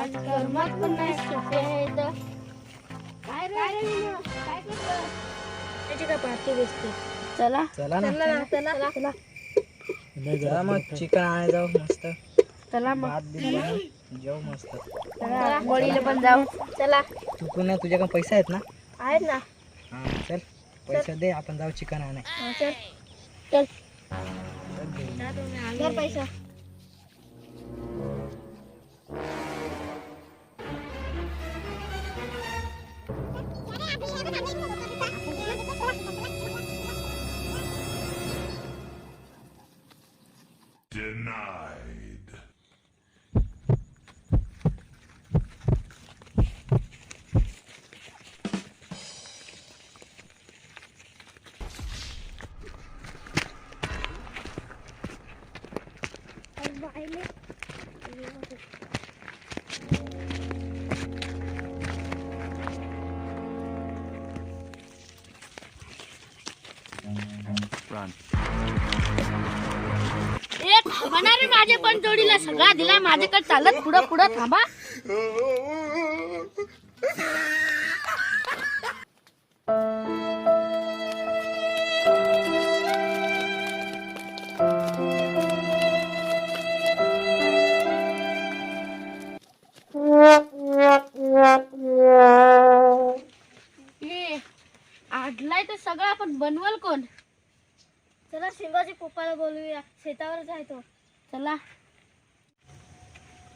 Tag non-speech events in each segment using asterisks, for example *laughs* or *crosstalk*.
आज करमत पण नाही सुट्टी आहे इथं. काय रे काय करतो त्याची काय पार्टी दिसते चला. चला ना. चला चला. चला. चला. मग चिकन आणायला जाऊ मस्त. चला मग. भात दिला जेऊ मस्त. चला होळीला पण जाऊ. चला. चुकून ना तुझ्याकडे पैसे आहेत ना? आहेत ना. हा चल. पैसे दे आपण जाऊ चिकन आणाय चल. चल. पैसा. ए थांबा रे माझे पण जोडीला सगळा दिला माझ्याकडे चालत पुढं पुढं थांबा. *laughs* आडलाय तर सगळं आपण बनवल कोण? चला शिवाजी पप्पाला बोलूया. शेतावर जायचो चला.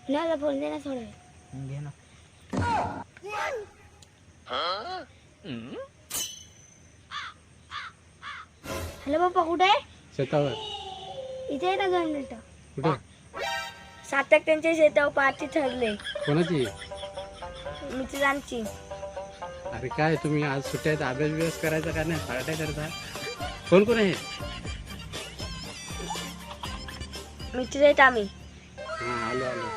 कुणाला फोन दे ना थोडं. घे ना. हॅलो पप्पा कुठे आहे? शेतावर. इथे आहे ना दोन मिनिटं. कुठे? सात एक त्यांच्या शेतावर पार्टी ठरले. कोणाची? मित्रांची अरे काय तुम्ही आज सुट्ट्यात अभ्यास बिभ्यास करायचा का नाही? पार्ट्या करता? कोण कोण आहे? मित्र आहेत आम्ही. हा आलो आलो.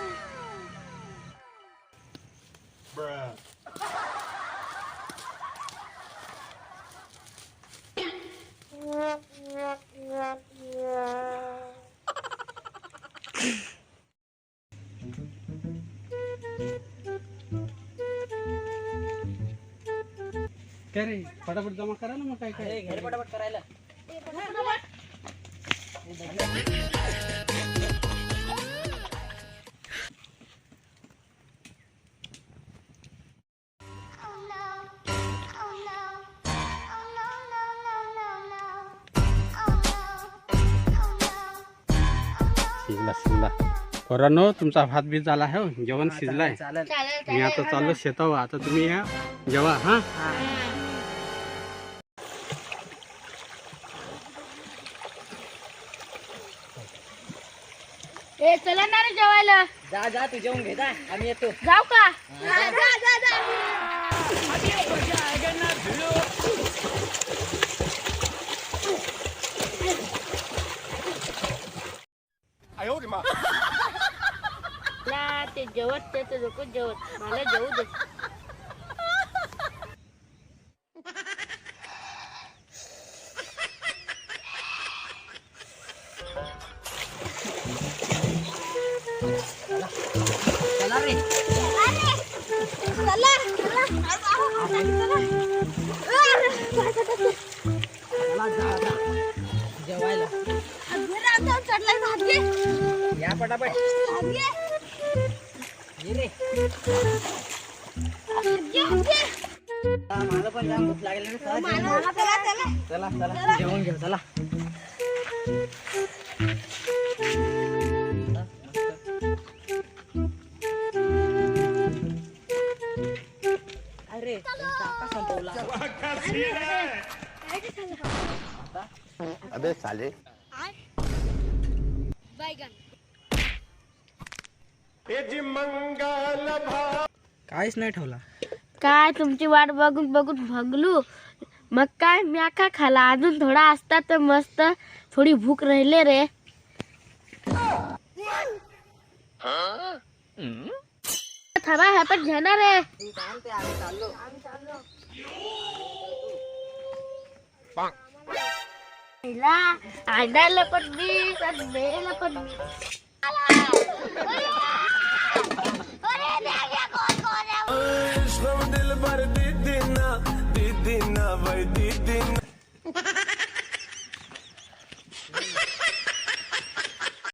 काय रे? फटाफट जमा करा ना मग काय काय. घे पटापट करायला. शिजला शिजला पोरांनो तुमचा भात बीत झाला आहे हो. जेवण शिजलाय. चालेल. मी आता चाललो शेतावर. आता तुम्ही या. जेव्हा हा. ए चला ना रे जेवायला. जा जा तू जेवून घे जा आम्ही येतो. जाऊ का? *laughs* ते जेवत ते तर नको जेवत. मला जेवू दे. चला रे जेवायला या पटापट ये रे मला पण जाम भूक लागली रे चला जेवण घेऊ. चला चला जेवण घेऊ चला अबे साले. काहीच नाही ठेवला. काय तुमची वाट बघून बघून भगलू? मग काय? मी का खाला. अजून थोडा असता तर मस्त. थोडी भूक राहिले रे. थांबा ह्या पण घेणार आहे पहिला आणायला पण मी आणि द्यायला पण मी